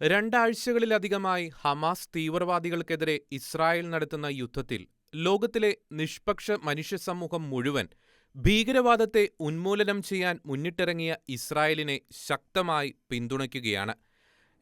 രണ്ടാഴ്ചകളിലധികമായി Hamas തീവ്രവാദികൾക്കെതിരെ Israel നടത്തുന്ന യുദ്ധത്തിൽ ലോകത്തിലെ നിഷ്പക്ഷ മനുഷ്യസമൂഹം മുഴുവൻ ഭീകരവാദത്തെ ഉന്മൂലനം ചെയ്യാൻ മുന്നിട്ടിറങ്ങിയ ഇസ്രായേലിനെ ശക്തമായി പിന്തുണയ്ക്കുകയാണ്.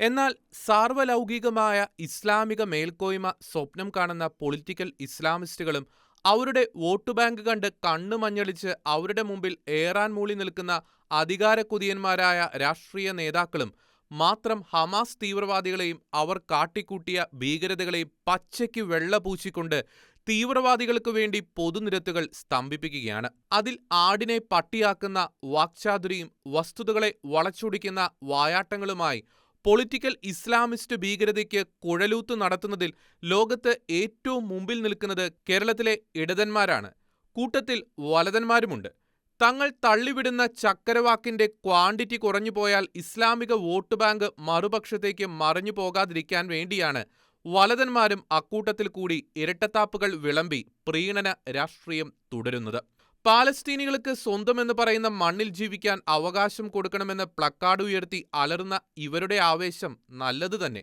എന്നാൽ സാർവലൗകികമായ ഇസ്ലാമിക മേൽക്കോയ്മ സ്വപ്നം കാണുന്ന പൊളിറ്റിക്കൽ ഇസ്ലാമിസ്റ്റുകളും അവരുടെ വോട്ട് ബാങ്ക് കണ്ട് കണ്ണു മഞ്ഞളിച്ച് അവരുടെ മുമ്പിൽ ഏറാൻ മൂളി നിൽക്കുന്ന അധികാരക്കൊതിയന്മാരായ രാഷ്ട്രീയ നേതാക്കളും മാത്രം ഹമാസ് തീവ്രവാദികളെയും അവർ കാട്ടിക്കൂട്ടിയ ഭീകരതകളെയും പച്ചയ്ക്ക് വെള്ള പൂശിക്കൊണ്ട് തീവ്രവാദികൾക്കു വേണ്ടി പൊതുനിരത്തുകൾ സ്തംഭിപ്പിക്കുകയാണ്. അതിൽ ആടിനെ പട്ടിയാക്കുന്ന വാക്ചാതുരിയും വസ്തുതകളെ വളച്ചൊടിക്കുന്ന വായാട്ടങ്ങളുമായി പൊളിറ്റിക്കൽ ഇസ്ലാമിസ്റ്റ് ഭീകരതയ്ക്ക് കുഴലൂത്ത് നടത്തുന്നതിൽ ലോകത്ത് ഏറ്റവും മുമ്പിൽ നിൽക്കുന്നത് കേരളത്തിലെ ഇടതന്മാരാണ്. കൂട്ടത്തിൽ വലതന്മാരുമുണ്ട്. തങ്ങൾ തള്ളിവിടുന്ന ചക്കരവാക്കിന്റെ ക്വാണ്ടിറ്റി കുറഞ്ഞുപോയാൽ ഇസ്ലാമിക വോട്ട് ബാങ്ക് മറുപക്ഷത്തേക്ക് മറിഞ്ഞു പോകാതിരിക്കാൻ വേണ്ടിയാണ് വലതന്മാരും അക്കൂട്ടത്തിൽ കൂടി ഇരട്ടത്താപ്പുകൾ വിളമ്പി പ്രീണന രാഷ്ട്രീയം തുടരുന്നത്. പാലസ്തീനികൾക്ക് സ്വന്തമെന്ന് പറയുന്ന മണ്ണിൽ ജീവിക്കാൻ അവകാശം കൊടുക്കണമെന്ന് പ്ലക്കാർഡ് ഉയർത്തി അലറുന്ന ഇവരുടെ ആവേശം നല്ലത് തന്നെ.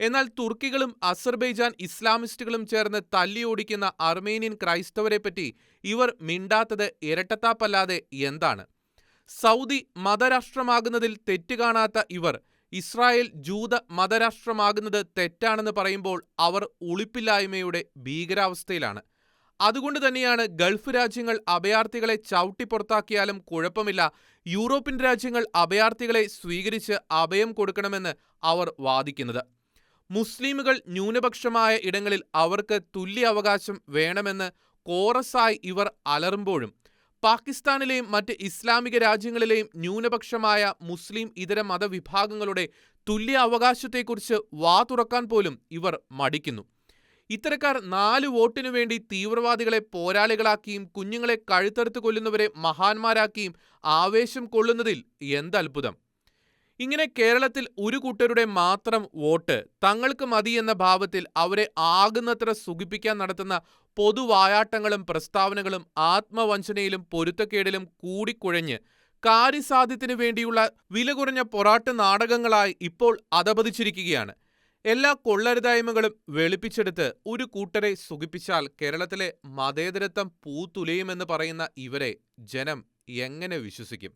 എന്നാൽ തുർക്കികളും അസർബൈജാൻ ഇസ്ലാമിസ്റ്റുകളും ചേർന്ന് തല്ലിയോടിക്കുന്ന അർമേനിയൻ ക്രൈസ്തവരെപ്പറ്റി ഇവർ മിണ്ടാത്തത് ഇരട്ടത്താപ്പല്ലാതെ എന്താണ്? സൗദി മതരാഷ്ട്രമാകുന്നതിൽ തെറ്റ് കാണാത്ത ഇവർ ഇസ്രായേൽ ജൂത മതരാഷ്ട്രമാകുന്നത് തെറ്റാണെന്ന് പറയുമ്പോൾ അവർ ഒളിപ്പില്ലായ്മയുടെ ഭീകരാവസ്ഥയിലാണ്. അതുകൊണ്ട് തന്നെയാണ് ഗൾഫ് രാജ്യങ്ങൾ അഭയാർത്ഥികളെ ചവിട്ടിപ്പുറത്താക്കിയാലും കുഴപ്പമില്ല യൂറോപ്യൻ രാജ്യങ്ങൾ അഭയാർത്ഥികളെ സ്വീകരിച്ച് അഭയം കൊടുക്കണമെന്ന് അവർ വാദിക്കുന്നത്. മുസ്ലിമുകൾ ന്യൂനപക്ഷമായ ഇടങ്ങളിൽ അവർക്ക് തുല്യ അവകാശം വേണമെന്ന് കോറസായി ഇവർ അലറുമ്പോഴും പാകിസ്ഥാനിലെയും മറ്റ് ഇസ്ലാമിക രാജ്യങ്ങളിലെയും ന്യൂനപക്ഷമായ മുസ്ലിം ഇതര മതവിഭാഗങ്ങളുടെ തുല്യ അവകാശത്തെക്കുറിച്ച് വാ തുറക്കാൻ പോലും ഇവർ മടിക്കുന്നു. ഇത്തരക്കാർ നാല് വോട്ടിനു വേണ്ടി തീവ്രവാദികളെ പോരാളികളാക്കിയും കുഞ്ഞുങ്ങളെ കഴുത്തറുത്ത് കൊല്ലുന്നവരെ മഹാന്മാരാക്കിയും ആവേശം കൊള്ളുന്നതിൽ എന്തത്ഭുതം. ഇങ്ങനെ കേരളത്തിൽ ഒരു കൂട്ടരുടെ മാത്രം വോട്ട് തങ്ങൾക്ക് മതി എന്ന ഭാവത്തിൽ അവരെ ആകുന്നത്ര സുഖിപ്പിക്കാൻ നടത്തുന്ന പൊതുവായാട്ടങ്ങളും പ്രസ്താവനകളും ആത്മവഞ്ചനയിലും പൊരുത്തക്കേടിലും കൂടിക്കുഴഞ്ഞ് കാര്യസാധ്യത്തിനു വേണ്ടിയുള്ള വില കുറഞ്ഞ പൊറാട്ട് നാടകങ്ങളായി ഇപ്പോൾ അധപതിച്ചിരിക്കുകയാണ്. എല്ലാ കൊള്ളരുതായ്മകളും വെളുപ്പിച്ചെടുത്ത് ഒരു കൂട്ടരെ സുഖിപ്പിച്ചാൽ കേരളത്തിലെ മതേതരത്വം പൂത്തുലയുമെന്ന് പറയുന്ന ഇവരെ ജനം എങ്ങനെ വിശ്വസിക്കും?